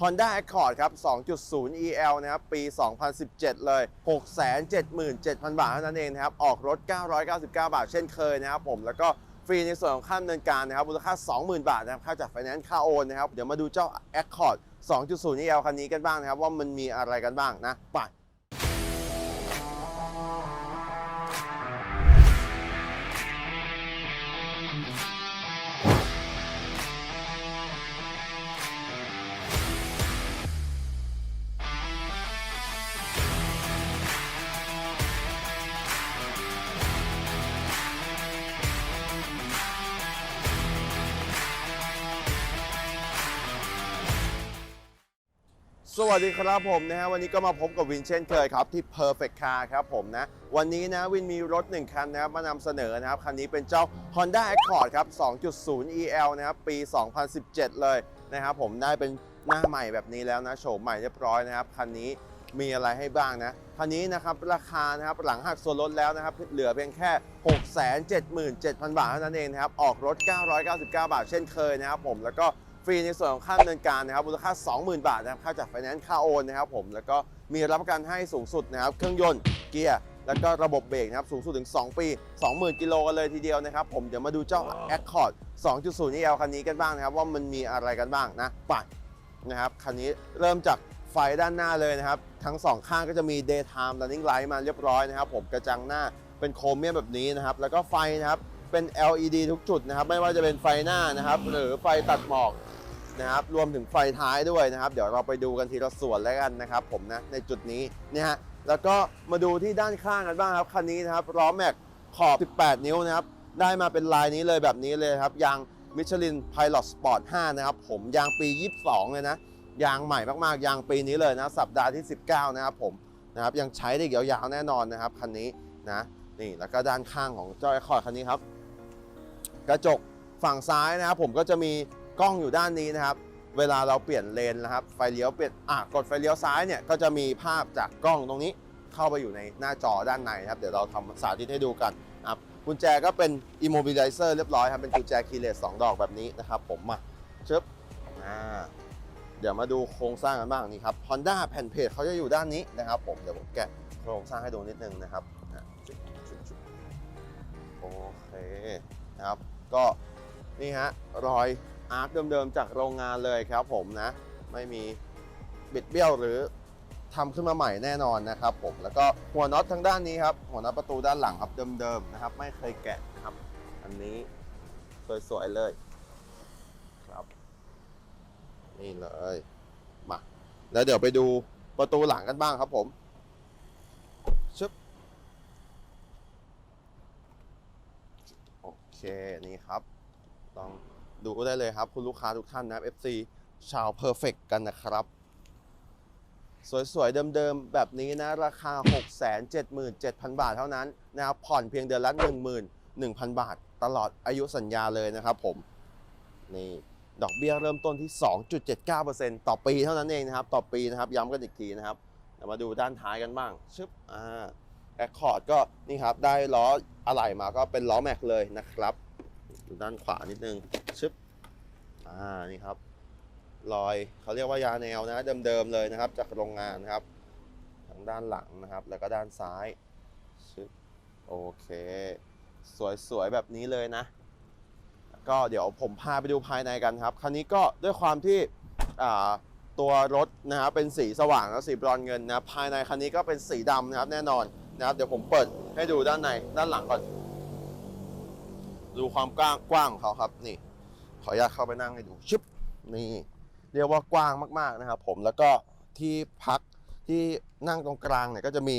Honda Accord ครับ 2.0 EL นะครับ ปี 2017 เลย 677,000 บาทเท่านั้นเองนะครับ ออกรถ 999 บาทเช่นเคยนะครับผม แล้วก็ฟรีในส่วนของค่าดำเนินการนะครับ มูลค่า 20,000 บาทนะครับ ค่าจากไฟแนนซ์ ค่าโอนนะครับ เดี๋ยวมาดูเจ้า Accord 2.0 EL คันนี้กันบ้างนะครับ ว่ามันมีอะไรกันบ้างนะ ไป สวัสดีครับผมนะฮะวันนี้ก็มาพบกับวินเช่นเคยครับที่ Perfect Car ครับผมนะ วันนี้นะวินมีรถ 1 คันนะครับมานำเสนอนะครับ คันนี้เป็นเจ้า Honda Accord ครับ 2.0 EL นะครับปี 2017 เลยนะครับผมได้เป็นหน้าใหม่แบบนี้แล้วนะโฉมใหม่เรียบร้อยนะครับ คันนี้มีอะไรให้บ้างนะ คันนี้นะครับราคานะครับหลังหักส่วนลดแล้วนะครับ เหลือเพียงแค่ 677,000 บาทเท่านั้นเองนะครับออกรถ 999 บาทเช่นเคยนะครับผมแล้วก็ ฟรีในส่วนของค่าดำเนินการนะครับมูลค่า 20,000 บาทนะครับค่าจากไฟแนนซ์ค่าโอนนะครับผมแล้วก็มีรับประกันให้สูงสุดนะครับเครื่องยนต์เกียร์แล้วก็ระบบเบรกนะครับสูงสุดถึง 2 ปี 20,000 กิโลกันเลยทีเดียวนะครับผมเดี๋ยวมาดูเจ้า Accord 2.0 EL คันนี้กันบ้างนะครับว่ามันมีอะไรกันบ้างนะไปนะครับคันนี้เริ่มจากไฟด้านหน้าเลยนะครับ ทั้งสองข้างก็จะมี daytime running light มาเรียบร้อยนะครับผมกระจังหน้าเป็นโครเมียมแบบนี้นะครับ แล้วก็ไฟนะครับเป็น LED ทุกจุดนะครับ ไม่ว่าจะเป็นไฟหน้านะครับ หรือไฟตัดหมอก นะครับรวมถึงไฟท้ายด้วยนะครับ เดี๋ยวเราไปดูกันทีละส่วนแล้วกันนะครับ ผมนะในจุดนี้เนี่ยฮะแล้วก็มาดูที่ด้านข้างกันบ้างครับคันนี้นะครับล้อแม็กขอบ 18 นิ้วนะครับได้มาเป็นลายนี้เลยแบบนี้เลยครับยางมิชลิน Pilot Sport 5นะครับผมยางปี 22 เลยนะยางใหม่มากๆ ยางปีนี้เลยนะสัปดาห์ที่ 19 นะครับผมนะครับยังใช้ได้อีกยาวๆแน่นอนนะครับคันนี้นะนี่แล้วก็ด้านข้างของเจ้าไอคอร์คันนี้ครับ กระจกฝั่งซ้ายนะครับผมก็จะมี กล้องอยู่ด้านนี้นะครับ เวลาเราเปลี่ยนเลนนะครับ ไฟเลี้ยวเปลี่ยนอะกดไฟเลี้ยวซ้ายเนี่ยก็จะมีภาพจากกล้องตรงนี้เข้าไปอยู่ในหน้าจอด้านในนะครับ เดี๋ยวเราทำสาธิตให้ดูกันนะครับกุญแจก็เป็น immobilizer เรียบร้อยครับ เป็นกุญแจคีย์เลสสองดอกแบบนี้นะครับ ผมมาชึบอ่าเดี๋ยวมาดูโครงสร้างกันบ้างนี่ครับ Honda แผ่นเพจเขาจะอยู่ด้านนี้นะครับ ผมเดี๋ยวผมแกะโครงสร้างให้ดูนิดนึงนะครับโอเคนะครับ ก็นี่ฮะรอย อาร์คเดิมๆจากโรงงานเลยครับผมนะ ไม่มีบิดเบี้ยวหรือทำขึ้นมาใหม่แน่นอนนะครับผมแล้วก็หัวน็อตทางด้านนี้ครับหัวน็อตประตูด้านหลังครับเดิมๆนะครับ ไม่เคยแกะนะครับ อันนี้สวยๆเลยครับ นี่เลยมาแล้วเดี๋ยวไปดูประตูหลังกันบ้างครับผมชึบโอเคนี่ครับลอง ดูได้เลยครับ คุณลูกค้าทุกท่านนะ FC ชาวเพอร์เฟกกันนะครับ สวย ๆ เดิม ๆ แบบนี้นะ ราคา 677,000 บาทเท่านั้นนะครับผ่อนเพียงเดือนละ 11,000 บาท ตลอดอายุสัญญาเลยนะครับผม นี่ดอกเบี้ยเริ่มต้นที่ 2.79%ต่อปีเท่านั้นเองนะครับ ต่อปีนะครับ ย้ำกันอีกทีนะครับมาดูด้านท้ายกันบ้าง ชึบ อ่าแอคคอร์ดก็นี่ครับ ได้ล้ออะไหล่มาก็เป็นล้อแม็กเลยนะครับ ดูด้านขวานิดนึงชึบอ่านี่ครับ รอยเขาเรียกว่ายาแนวนะเดิมๆเลยนะครับ จากโรงงานนะครับทางด้านหลังนะครับ แล้วก็ด้านซ้ายชึบโอเค สวยๆแบบนี้เลยนะ ก็เดี๋ยวผมพาไปดูภายในกันครับ คันนี้ก็ด้วยความที่ตัวรถนะครับเป็นสีสว่างแล้วสีบรอนเงินนะภายในคันนี้ก็เป็นสีดำนะครับแน่นอนนะครับ เดี๋ยวผมเปิดให้ดูด้านในด้านหลังก่อน ดูความกว้างกว้างของเขาครับ นี่ ขออนุญาตเข้าไปนั่งให้ดูชึบนี่ เรียกว่ากว้างมากๆนะครับ ผมแล้วก็ที่พักที่นั่งตรงกลางเนี่ยก็จะมี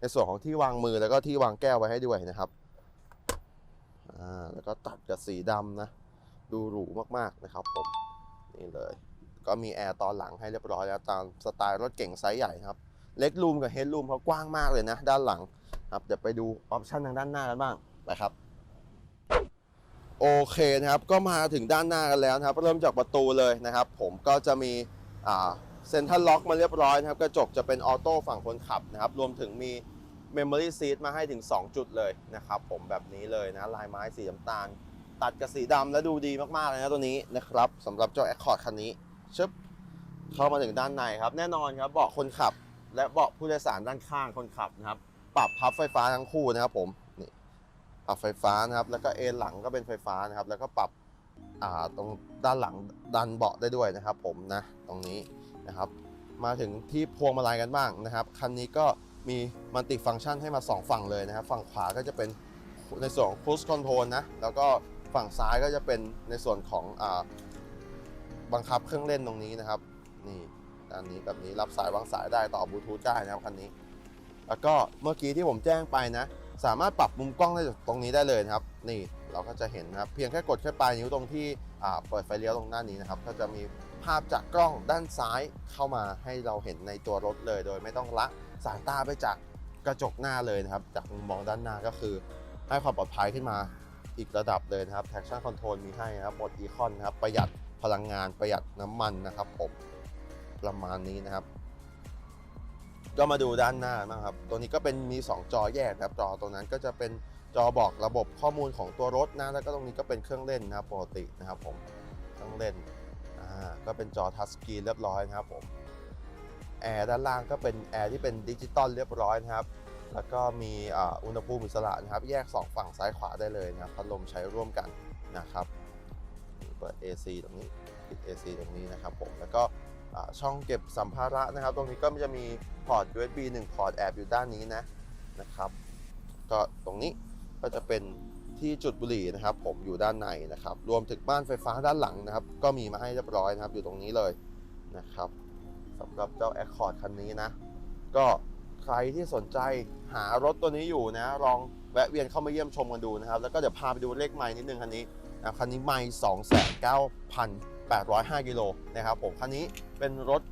ในส่วนของที่วางมือแล้วก็ที่วางแก้วไว้ให้ด้วยนะครับอ่าแล้วก็ตัดกับสีดำนะ ดูหรูมากๆนะครับ ผมนี่เลย ก็มีแอร์ตอนหลังให้เรียบร้อยแล้วตามสไตล์รถเก่งไซส์ใหญ่ครับเล็กรูมกับเฮดรูมเขากว้างมากเลยนะ ด้านหลังครับเดี๋ยวไปดูออปชันทางด้านหน้ากันบ้างไปครับ โอเคนะครับก็มาถึงด้านหน้ากันแล้วนะครับ เริ่มจากประตูเลยนะครับ ผมก็จะมีเซ็นทรัลล็อกมาเรียบร้อยนะครับกระจกจะเป็นออโต้ฝั่งคนขับนะครับ รวมถึงมี Memory Seat มาให้ถึง 2 จุดเลยนะครับผมแบบนี้เลยนะลายไม้สีน้ำตาล ตัดกับสีดำแล้วดูดีมากๆเลยนะตัวนี้นะครับสำหรับเจ้า Accord คันนี้ชึบเข้ามาถึงด้านในครับ แน่นอนครับเบาะคนขับ และเบาะผู้โดยสารด้านข้างคนขับนะครับ ปรับพับไฟฟ้าทั้งคู่นะครับผม ปรับไฟฟ้านะครับ แล้วก็เอนหลังก็เป็นไฟฟ้านะครับ แล้วก็ปรับอ่าตรงด้านหลังดันเบาะได้ด้วยนะครับ ผมนะตรงนี้นะครับ มาถึงที่พวงมาลัยกันบ้างนะครับคันนี้ก็มีมัลติฟังก์ชันให้มา 2 ฝั่งเลยนะครับ ฝั่งขวาก็จะเป็นในส่วนของ cruise control นะแล้วก็ฝั่งซ้ายก็จะเป็นในส่วนของอาบังคับเครื่องเล่นตรงนี้นะครับ นี่ด้านนี้แบบนี้รับสายวางสายได้ต่อบลูทูธได้นะครับคันนี้ แล้วก็เมื่อกี้ที่ผมแจ้งไปนะ สามารถปรับมุมกล้องได้จากตรงนี้ได้เลยนะครับ นี่เราก็จะเห็นนะครับเพียงแค่กดแค่ปลายนิ้วตรงที่เปิดไฟเลี้ยวตรงด้านนี้นะครับ ก็จะมีภาพจากกล้องด้านซ้ายเข้ามาให้เราเห็นในตัวรถเลย โดยไม่ต้องละสายตาไปจากกระจกหน้าเลยนะครับ จากมุมมองด้านหน้าก็คือ ให้ความปลอดภัยขึ้นมาอีกระดับเลยนะครับ traction control มีให้นะครับโหมด econ นะครับประหยัดพลังงานประหยัดน้ำมันนะครับผมประมาณนี้นะครับ ก็มาดูด้านหน้าบ้างครับ ตัวนี้ก็เป็นมี 2 จอแยกนะครับ จอตรงนั้นก็จะเป็นจอบอกระบบข้อมูลของตัวรถนะ แล้วก็ตรงนี้ก็เป็นเครื่องเล่นนะครับปกตินะครับผม เครื่องเล่น อ่า ก็เป็นจอทัชสกรีนเรียบร้อยนะครับผม แอร์ด้านล่างก็เป็นแอร์ที่เป็นดิจิตอลเรียบร้อยนะครับ แล้วก็มีอ่าอุณหภูมิอิสระนะครับ แยก 2 ฝั่งซ้ายขวาได้เลยนะครับ พัดลมใช้ร่วมกันนะครับ เปิด AC ตรงนี้ ปิด AC ตรงนี้นะครับผม แล้วก็ ช่องเก็บสัมภาระนะครับ ตรงนี้ก็จะมีพอร์ต USB 1 พอร์ตแอบอยู่ด้านนี้นะนะครับ ก็ตรงนี้ก็จะเป็นที่จุดบุหรี่นะครับ ผมอยู่ด้านในนะครับ รวมถึงบ้านไฟฟ้าด้านหลังนะครับ ก็มีมาให้เรียบร้อยนะครับ อยู่ตรงนี้เลยนะครับสำหรับเจ้า Accord คันนี้นะ ก็ใครที่สนใจหารถตัวนี้อยู่นะ ลองแวะเวียนเข้ามาเยี่ยมชมกันดูนะครับ แล้วก็เดี๋ยวพาไปดูเลขไม้นิดนึงคันนี้นะคันนี้ไม่29,805กิ โลนะครับผมคันนี้เป็นรถ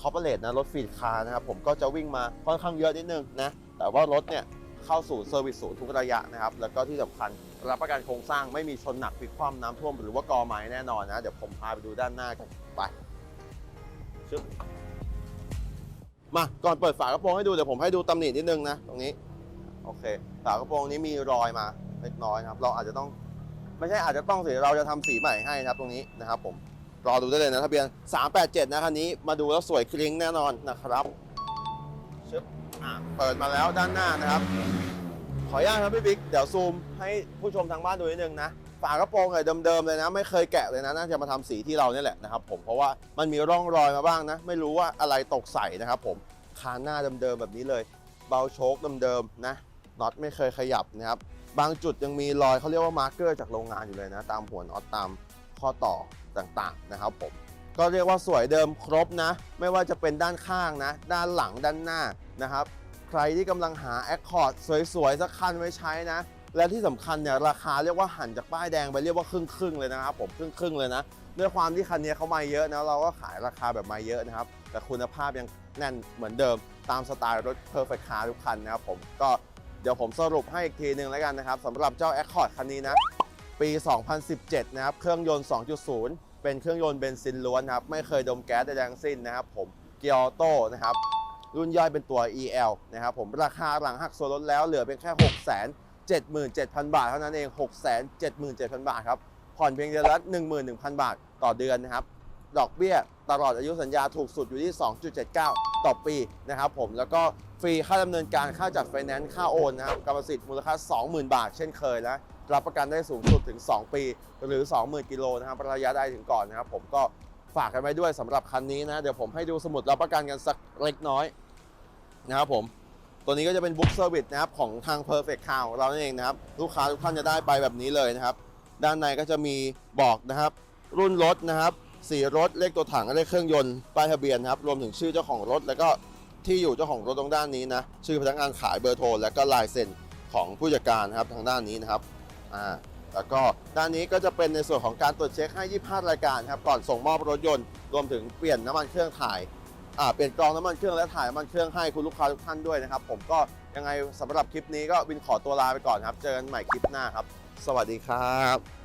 คอร์ปอเรทนะรถฟีดคาร์นะครับผมก็จะวิ่งมาค่อนข้างเยอะนิดนึงนะแต่ว่ารถเนี่ยเข้าสู่เซอร์วิสศูนย์ทุกระยะนะครับแล้วก็ที่สำคัญรับประกันโครงสร้างไม่มีชนหนักพลิกคว่ำน้ำท่วมหรือว่ากอไม้แน่นอนนะเดี๋ยวผมพาไปดูด้านหน้ากันไปชึบมาก่อนเปิดฝากระโปรงให้ดูเดี๋ยวผมให้ดูตำหนินิดนึงนะตรงนี้โอเคฝากระโปรงนี้มีรอยมาเล็กน้อยนะครับ เราอาจจะต้อง ไม่ใช่อาจจะต้องสิเราจะทำสีใหม่ให้นะครับตรงนี้นะครับผมรอดูได้เลยนะทะเบียน 387 นะคันนี้มาดูแล้วสวยคลิ้งแน่นอนนะครับชึบอะเปิดมาแล้วด้านหน้านะครับ ขออนุญาตครับพี่บิ๊กเดี๋ยวซูมให้ผู้ชมทางบ้านดูนิดนึงนะฝากระโปรงเลยเดิมๆเลยนะ ไม่เคยแกะเลยนะน่าจะมาทำสีที่เราเนี่ยแหละนะครับผมเพราะว่ามันมีร่องรอยมาบ้างนะ ไม่รู้ว่าอะไรตกใส่นะครับผมคานหน้าเดิมๆแบบนี้เลย เบาโชคเดิมๆนะน็อตไม่เคยขยับนะครับ บางจุดยังมีรอยเขาเรียกว่ามาร์กเกอร์จากโรงงานอยู่เลยนะ ตามหัวน็อตตามข้อต่อต่างๆนะครับผมก็เรียกว่าสวยเดิมครบนะ ไม่ว่าจะเป็นด้านข้างนะ ด้านหลังด้านหน้านะครับ ใครที่กำลังหา Accord สวยๆ สักคันไว้ใช้นะ และที่สำคัญเนี่ยราคาเรียกว่าหันจากป้ายแดงไปเรียกว่าครึ่งครึ่งๆเลยนะครับผมครึ่งครึ่งๆเลยนะ ด้วยความที่คันนี้เขามาเยอะนะเราก็ขายราคาแบบมาเยอะนะครับ แต่คุณภาพยังแน่นเหมือนเดิมตามสไตล์รถ Perfect Car ทุกคันนะครับผมก็ เดี๋ยวผมสรุปให้อีกทีหนึ่งแล้วกันนะครับสำหรับเจ้า Accord คันนี้นะ ปี 2017 นะครับ เครื่องยนต์ 2.0 เป็นเครื่องยนต์เบนซินล้วนนะครับ ไม่เคยดมแก๊สใดทั้งสิ้นนะครับ ผมเกียร์ออโต้นะครับ รุ่นย่อยเป็นตัว EL นะครับ ผมราคาหลังหักส่วนลดแล้วเหลือเป็นแค่ 6 7 7 0 0 0 บาทเท่านั้นเอง 6 7 7 0 0 0 บาทครับ ผ่อนเพียงเดือนละ11,000 บาทต่อเดือนนะครับ ดอกเบี้ยตลอดอายุสัญญาถูกสุดอยู่ที่ 2.79 ต่อปีนะครับผมแล้วก็ฟรีค่าดำเนินการค่าจัดไฟแนนซ์ค่าโอนนะครับกรรมสิทธิ์มูลค่า 20,000 บาทเช่นเคยนะรับประกันได้สูงสุดถึง 2 ปี หรือ 20,000 กิโลนะครับระยะได้ถึงก่อนนะครับผมก็ฝากกันไว้ด้วยสำหรับคันนี้นะ เดี๋ยวผมให้ดูสมุดรับประกันกันสักเล็กน้อยนะครับผมตัวนี้ก็จะเป็นบุ๊กเซอร์วิสนะครับของทาง Perfect Car ของเราเองนะครับ ลูกค้าทุกท่านจะได้ไปแบบนี้เลยนะครับ ด้านในก็จะมีบอกนะครับ รุ่นรถนะครับ สีรถเลขตัวถังเลขเครื่องยนต์ป้ายทะเบียนครับรวมถึงชื่อเจ้าของรถ แล้วก็ที่อยู่เจ้าของรถตรงด้านนี้นะชื่อพนักงานขายเบอร์โทรแล้วก็ลายเซ็นของผู้จัดการครับทางด้านนี้นะครับอ่าแล้วก็ด้านนี้ก็จะเป็นในส่วนของการตรวจเช็คให้25รายการครับก่อนส่งมอบรถยนต์ รวมถึงเปลี่ยนน้ำมันเครื่องถ่ายอ่าเปลี่ยนกรองน้ำมันเครื่องและถ่ายน้ำมันเครื่องให้คุณลูกค้าทุกท่านด้วยนะครับ ผมก็ยังไงสำหรับคลิปนี้ก็วินขอตัวลาไปก่อนครับ เจอกันใหม่คลิปหน้าครับ สวัสดีครับ